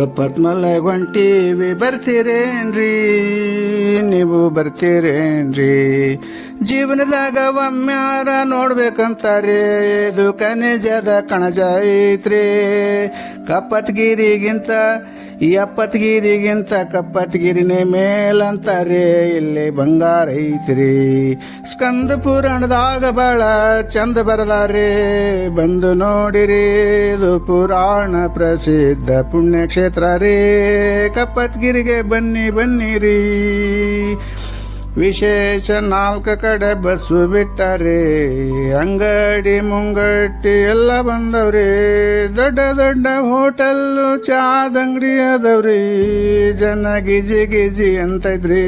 ಕಪ್ಪತ್ಮಲ ಹೊಂಟೀವಿ ಬರ್ತೀರೇನ್ರಿ? ನೀವು ಬರ್ತೀರೇನ್ರಿ? ಜೀವನದಾಗ ಒಮ್ಮ್ಯಾರ ನೋಡ್ಬೇಕಂತಾರೆ ಇದು ಕನಿಜದ ಕಣಜ ಐತ್ರಿ. ಕಪ್ಪತ್ಗಿರಿಗಿಂತ ಎಪ್ಪತ್ಗಿರಿಗಿಂತ ಕಪ್ಪತ್ಗಿರಿನೇ ಮೇಲಂತಾರೆ ಇಲ್ಲಿ ಬಂಗಾರ ಐತ್ರಿ. ಸ್ಕಂದ ಪುರಾಣದಾಗ ಬಹಳ ಚಂದ ಬರದಾರೆ ಬಂದು ನೋಡಿರಿ, ಇದು ಪುರಾಣ ಪ್ರಸಿದ್ಧ ಪುಣ್ಯಕ್ಷೇತ್ರ ರೀ. ಕಪ್ಪತ್ಗಿರಿಗೆ ಬನ್ನಿ ಬನ್ನಿರಿ. ವಿಶೇಷ ನಾಲ್ಕು ಕಡೆ ಬಸ್ಸು ಬಿಟ್ಟಾರೆ ಅಂಗಡಿ ಮುಂಗಟ್ಟಿ ಎಲ್ಲ ಬಂದವ್ರಿ. ದೊಡ್ಡ ದೊಡ್ಡ ಹೋಟೆಲ್ಲು ಚಾದ ಅಂಗಡಿ ಅದಾವ್ರಿ. ಜನ ಗಿಜಿ ಗಿಜಿ ಅಂತೈತ್ರಿ.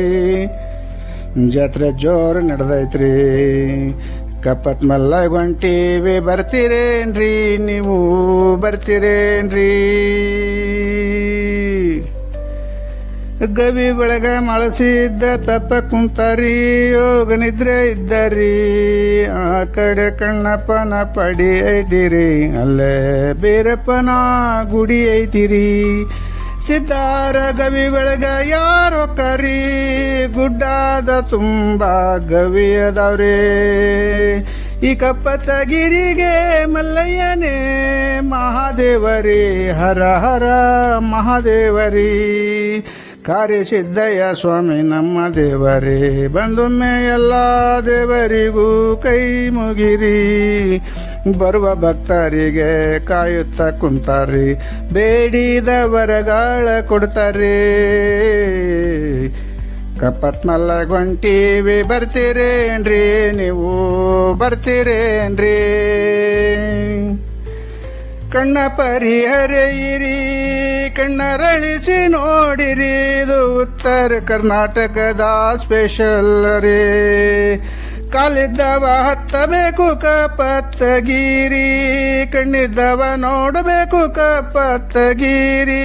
ಜಾತ್ರೆ ಜೋರು ನಡೆದೈತ್ರಿ. ಕಪ್ಪತ್ ಮಲ್ಲ ಹೊಂಟೀವಿ ಬರ್ತೀರೇನ್ರಿ ನೀವು? ಬರ್ತೀರೇನ್ರಿ? ಗವಿ ಬೆಳಗ ಮಳಸಿದ್ದ ತಪ್ಪ ಕುಂತಾರಿ, ಯೋಗ ನಿದ್ರೆ ಇದ್ದರಿ. ಆ ಕಡೆ ಕಣ್ಣಪ್ಪನ ಪಡಿ ಐದಿರಿ, ಅಲ್ಲೇ ಬೀರಪ್ಪನ ಗುಡಿ ಐತಿರಿ ಸಿತಾರ ಗವಿ ಬೆಳಗ ಯಾರೋ ಕರಿ, ಗುಡ್ಡಾದ ತುಂಬ ಗವಿ ಈ ಈ ಕಪ್ಪತ್ತಗಿರಿಗೆ ಮಲ್ಲಯ್ಯನೇ, ಮಹಾದೇವರಿ, ಹರ ಹರ ಮಹಾದೇವರಿ. ಕಾರ್ಯ ಸಿದ್ದಯ್ಯ ಸ್ವಾಮಿ ನಮ್ಮ ದೇವರೇ, ಬಂದೊಮ್ಮೆ ಎಲ್ಲ ದೇವರಿಗೂ ಕೈ ಮುಗಿರಿ. ಬರುವ ಭಕ್ತರಿಗೆ ಕಾಯುತ್ತ ಕುಂತಾರಿ ಬೇಡಿದ ವರಗಾಳ ಕೊಡ್ತಾರೆ ಕಪ್ಪತ್ಮಲ್ಲ ಗೊಂಟಿವಿ ಬರ್ತೀರೇನ್ರಿ? ನೀವು ಬರ್ತೀರೇನ್ರಿ? ಕಣ್ಣ ಪರಿಹರೆಯಿರಿ ಕಣ್ಣರಳಿಸಿ ನೋಡಿರಿ, ಇದು ಉತ್ತರ ಕರ್ನಾಟಕದ ಸ್ಪೆಷಲ್ ರೇ. ಕಾಲಿದ್ದವ ಹತ್ತಬೇಕು ಕಪ್ಪತ್ತಗಿರಿ ಕಣ್ಣಿದ್ದವ ನೋಡಬೇಕು ಕಪ್ಪತ್ತಗಿರಿ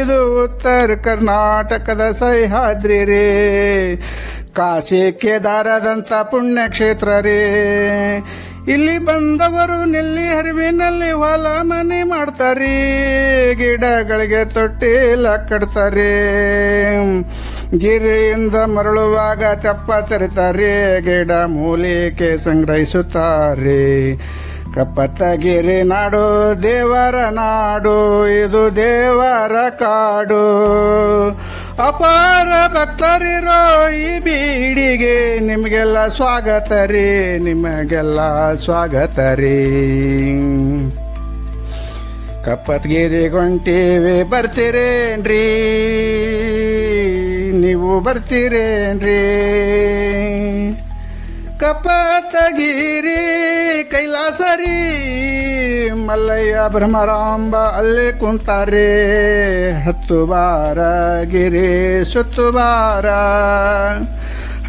ಇದು ಉತ್ತರ ಕರ್ನಾಟಕದ ಸಹ್ಯಾದ್ರಿ ರೇ. ಕಾಶಿ ಕೇದಾರದಂಥ ಪುಣ್ಯಕ್ಷೇತ್ರ ರೇ. ಇಲ್ಲಿ ಬಂದವರು ನಿಲ್ಲಿ ಹರಿವಿನಲ್ಲಿ ಹೊಲ ಮನೆ ಮಾಡ್ತಾರಿ, ಗಿಡಗಳಿಗೆ ತೊಟ್ಟಿಲ ಕಟ್ತಾರೆ. ಗಿರಿಯಿಂದ ಮರಳುವಾಗ ತೆಪ್ಪ ತರಿತಾರೆ, ಗಿಡ ಮೂಲಿಕೆ ಸಂಗ್ರಹಿಸುತ್ತಾರೆ. ಕಪ್ಪತ್ತಗಿರಿ ನಾಡು, ದೇವರ ನಾಡು, ಇದು ದೇವರ ಕಾಡು. ಅಪಾರ ಭಕ್ತರಿರೋ ಈ ಬೀಡಿಗೆ ನಿಮಗೆಲ್ಲ ಸ್ವಾಗತ ರೀ, ನಿಮಗೆಲ್ಲ ಸ್ವಾಗತ ರೀ. ಕಪ್ಪತ್ಗಿರಿ ಗೊಂಟೀವಿ ಬರ್ತೀರೇನ್ರಿ? ನೀವು ಬರ್ತೀರೇನ್ರಿ? ಕಪ್ಪತ್ತಗಿರಿ ಕೈಲಾಸರಿ ಮಲ್ಲಯ್ಯ ಬ್ರಹ್ಮರಾಂಬ ಅಲ್ಲೇ ಕುಂತಾರೆ. ಹತ್ತು ಬಾರ ಗಿರಿ ಸುತ್ತು ಬಾರ.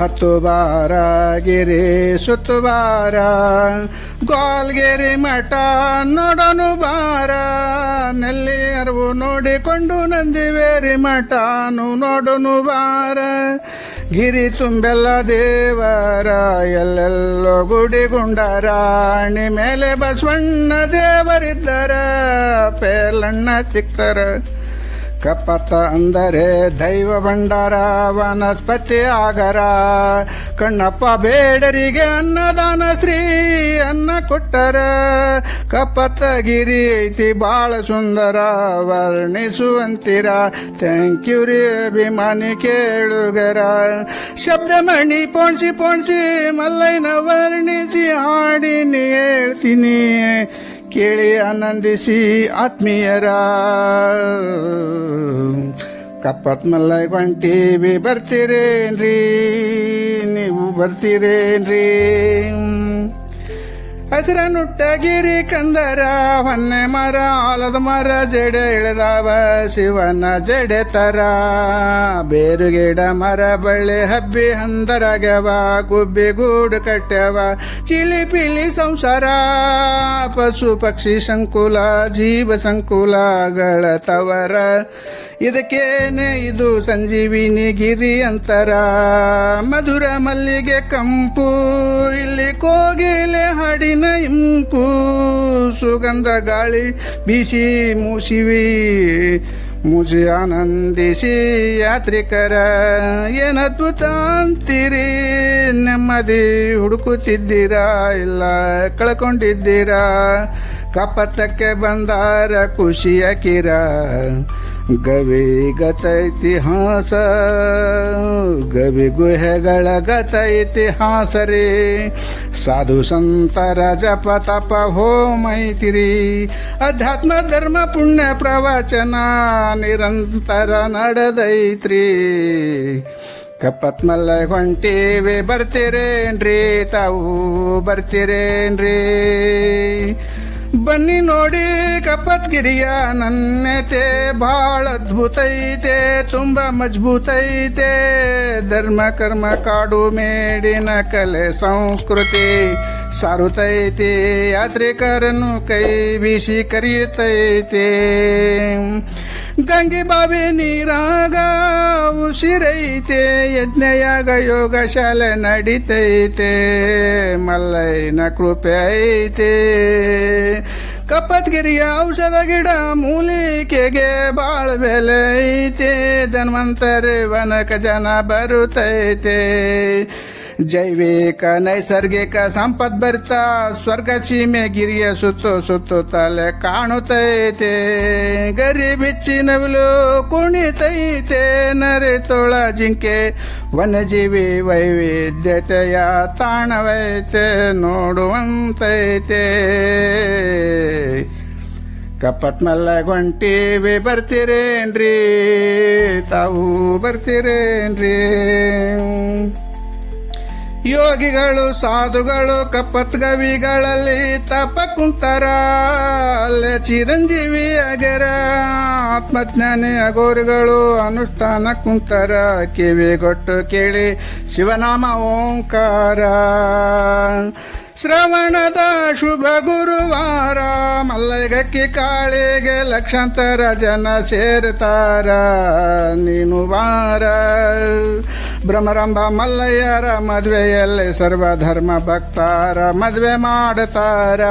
ಹತ್ತು ಬಾರ ಗಿರಿ ಸುತ್ತು ಬಾರ. ಗೋಲ್ಗಿರಿ ಮಠ ನೋಡೋನು ಬಾರ. ನೆಲ್ಲಿ ಅರಿವು ನೋಡಿಕೊಂಡು ನಂದಿವೇರಿ ಮಠನು ನೋಡೋನು ಬಾರ. ಗಿರಿ ತುಂಬೆಲ್ಲ ದೇವರ ಎಲ್ಲೆಲ್ಲೋ ಗುಡಿಗುಂಡರ ಅಣಿ ಮೇಲೆ ಬಸವಣ್ಣ ದೇವರಿದ್ದರ ಪೇಲಣ್ಣ ಸಿಕ್ತರ ಕಪ್ಪತ್ತ ಅಂದರೆ ದೈವ ಭಂಡಾರ, ವನಸ್ಪತಿ ಆಗರ. ಕಣ್ಣಪ್ಪ ಬೇಡರಿಗೆ ಅನ್ನದಾನ ಶ್ರೀ ಅನ್ನ ಕೊಟ್ಟರ. ಕಪ್ಪತ್ತಗಿರಿ ಐತಿ ಬಾಳ ಸುಂದರ, ವರ್ಣಿಸುವಂತಿರ. ಥ್ಯಾಂಕ್ ಯು ರೀ ಅಭಿಮಾನಿ ಕೇಳುಗರ. ಶಬ್ದಮಣಿ ಪೋಣಿಸಿ ಪೋಣಿಸಿ ಮಲ್ಲೈನ ವರ್ಣಿಸಿ ಹಾಡಿನಿ ಹೇಳ್ತೀನಿ. ಕೇಳಿ ಆನಂದಿಸಿ ಆತ್ಮೀಯರ. ಕಪ್ಪತ್ ಮಲ್ಲೈ ಬರ್ತೀರೇನ್ರಿ? ನೀವು ಬರ್ತೀರೇನ್ರಿ? ಹಸಿರ ಟಗಿರಿ ಕಂದರ, ಹೊನ್ನೆ ಮರ, ಆಲದ ಮರ, ಜಡೆ ಇಳಿದವ ಶಿವನ ಜಡೆ ತರ. ಬೇರು ಗಿಡ, ಮರ, ಬಳ್ಳಿ ಹಬ್ಬಿ ಹಂದರಗವ ಗುಬ್ಬಿ ಗೂಡು ಕಟ್ಟವ ಚಿಲಿ ಪಿಲಿ ಸಂಸಾರ, ಪಶು ಪಕ್ಷಿ ಸಂಕುಲ, ಜೀವ ಸಂಕುಲಗಳ ತವರ. ಇದಕ್ಕೇನೆ ಇದು ಸಂಜೀವಿನಿ ಗಿರಿ ಅಂತರ. ಮಧುರ ಮಲ್ಲಿಗೆ ಕಂಪು, ಇಲ್ಲಿ ಕೋಗಿಲೆ ಹಾಡಿನ ಇಂಪು. ಸುಗಂಧ ಗಾಳಿ ಬೀಸಿ ಮೂಸಿವಿ ಮುಜಿ ಆನಂದಿಸಿ ಯಾತ್ರಿಕರ. ಏನದ್ದು ತಾಂತೀರಿ ನೆಮ್ಮದಿ ಹುಡುಕುತ್ತಿದ್ದೀರಾ ಇಲ್ಲ ಕಳ್ಕೊಂಡಿದ್ದೀರಾ? ಕಪ್ಪತ್ತಕ್ಕೆ ಬಂದಾರ ಖುಷಿಯ ಕಿರ. ಗವಿ ಗತ ಇತಿಹಾಸ, ಗವಿ ಗುಹೆಗಳ ಗತ ಇತಿಹಾಸ ರೀ. ಸಾಧು ಸಂತರ ಜಪ ತಪ ಹೋಮೈತಿರಿ ಅಧ್ಯಾತ್ಮ ಧರ್ಮ ಪುಣ್ಯ ಪ್ರವಚನ ನಿರಂತರ ನಡೆದೈತ್ರಿ. ಕಪ್ಪತ್ಮಲ್ಲ ಹೊಂಟೀವಿ ಬರ್ತೀರೇನ್ರಿ, ತಾವು ಬರ್ತೀರೇನ್ರಿ. ಬನ್ನಿ ನೋಡಿ ಕಪ್ಪತ್ಗಿರಿಯ ನನ್ನತೆ. ಭಾಳ ಅದ್ಭುತ ಐತೆ, ತುಂಬ ಮಜಬೂತ ಐತೆ. ಧರ್ಮ, ಕರ್ಮ, ಕಾಡು, ಮೇಡಿನ ಕಲೆ, ಸಂಸ್ಕೃತಿ ಸಾರುತ್ತೈತೆ ಯಾತ್ರಿಕರನ್ನು ಕೈ ಬೀಸಿ ಕರೆಯುತ್ತೈತೆ ಗಂಗೆ ಬಾವಿ ನೀರಾಗ ಉಸಿರೈತೆ ಯಜ್ಞಯಾಗ ಯೋಗ ಶಾಲೆ ನಡೀತೈತೆ ಮಲ್ಲಯ್ಯನ ಕೃಪೆ ಐತೆ ಕಪ್ಪತ್ಗಿರಿಯ ಔಷಧ ಗಿಡ ಮೂಲಿಕೆಗೆ ಬಾಳ ಬೆಲೆ ಐತೆ ಧನ್ವಂತರಿ ವನಕ ಜನ ಬರುತ್ತೈತೆ ಜೈವಿಕ ನೈಸರ್ಗಿಕ ಸಂಪತ್ ಬರ್ತಾ, ಸ್ವರ್ಗ ಸೀಮೆ ಗಿರಿಯ ಸುತ್ತು ಸುತ್ತು ತಲೆ ಕಾಣುತ್ತೈತೆ ಗರಿ ಬಿಚ್ಚಿ ನವಿಲು ಕುಣಿತೈತೆ, ನರಿ ತೋಳ ಜಿಂಕೆ, ವನ್ಯಜೀವಿ ವೈವಿಧ್ಯತೆಯ ತಾಣವೈತೆ, ನೋಡುವಂತೈತೆ. ಕಪ್ಪತ್ ಮಲ್ಲ ಗೊಂಟೀವಿ ಬರ್ತಿರೇನ್ರಿ, ತಾವು ಬರ್ತೀರೇನ್ರಿ. ಯೋಗಿಗಳು, ಸಾಧುಗಳು ಕಪ್ಪತ್ ಗವಿಗಳಲ್ಲಿ ತಪ ಕುಂತರ ಚಿರಂಜೀವಿ ಅಗೆರ ಆತ್ಮಜ್ಞಾನಿ ಅಗೋರಿಗಳು ಅನುಷ್ಠಾನ ಕುಂತರ. ಕಿವಿಗೊಟ್ಟು ಕೇಳಿ ಶಿವನಾಮ ಓಂಕಾರ. ಶ್ರವಣದ ಶುಭ ಗುರುವಾರ, ಮಲ್ಲಗಕ್ಕಿ ಕಾಳಿಗೆ ಲಕ್ಷಾಂತರ ಜನ ಸೇರ್ತಾರ ನೀನು ವಾರ. ಭ್ರಮರಂಭ ಮಲ್ಲಯ್ಯರ ಮದುವೆಯಲ್ಲಿ ಸರ್ವಧರ್ಮ ಭಕ್ತಾರ ಮದುವೆ ಮಾಡುತ್ತಾರ.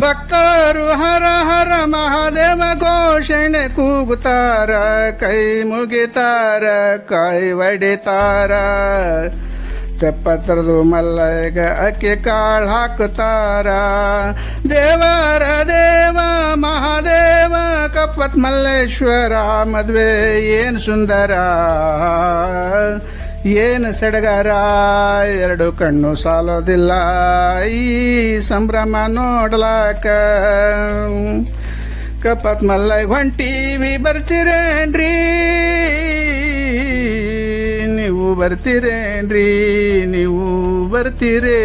ಭಕ್ತರು ಹರ ಹರ ಮಹಾದೇವ ಘೋಷಣೆ ಕೂಗುತ್ತಾರ, ಕೈ ಮುಗಿತಾರ, ಕೈ ಒಡಿತಾರ. ತೆಪ್ಪತ್ತರದು ಮಲ್ಲಯಗ ಅಕ್ಕಿ ಕಾಳು ಹಾಕುತ್ತಾರ. ದೇವರ ದೇವ, ಮಹಾದೇವ, ಕಪ್ಪತ್ ಮಲ್ಲೇಶ್ವರ ಮದುವೆ ಏನು ಸುಂದರ. ಏನು ಸಡಗರ, ಎರಡು ಕಣ್ಣು ಸಾಲೋದಿಲ್ಲ. ಈ ಸಂಭ್ರಮ ನೋಡ್ಲಾಕ ಕಪ್ಪತ್ ಮಲ್ಲಯ್ಯ ಹೊಂಟೀವಿ ಬರ್ತೀರೇನ್ರಿ? ಬರ್ತೀರೇನ್ರಿ ನೀವು ಬರ್ತೀರೇ